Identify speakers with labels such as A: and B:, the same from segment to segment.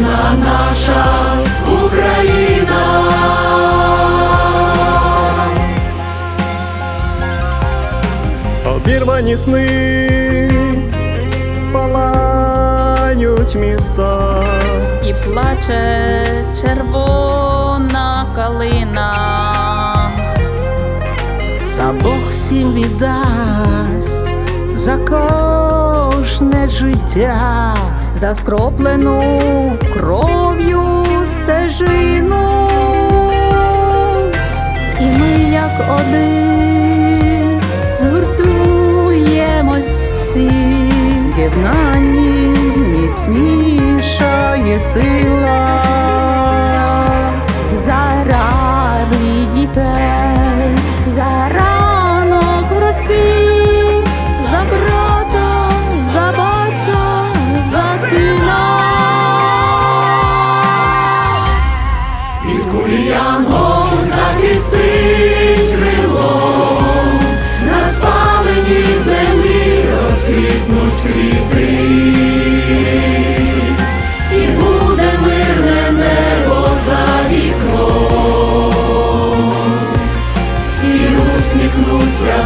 A: непереможна наша Україна.
B: Обірвані сни палають міста.
C: і плаче червона калина.
D: Та Бог всім віддасть за кожне життя.
E: За скроплену кров'ю стежину, і ми, як один, згуртуємось всі, єднані єднанні міцніша сила.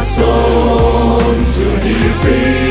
A: Сонцю діти.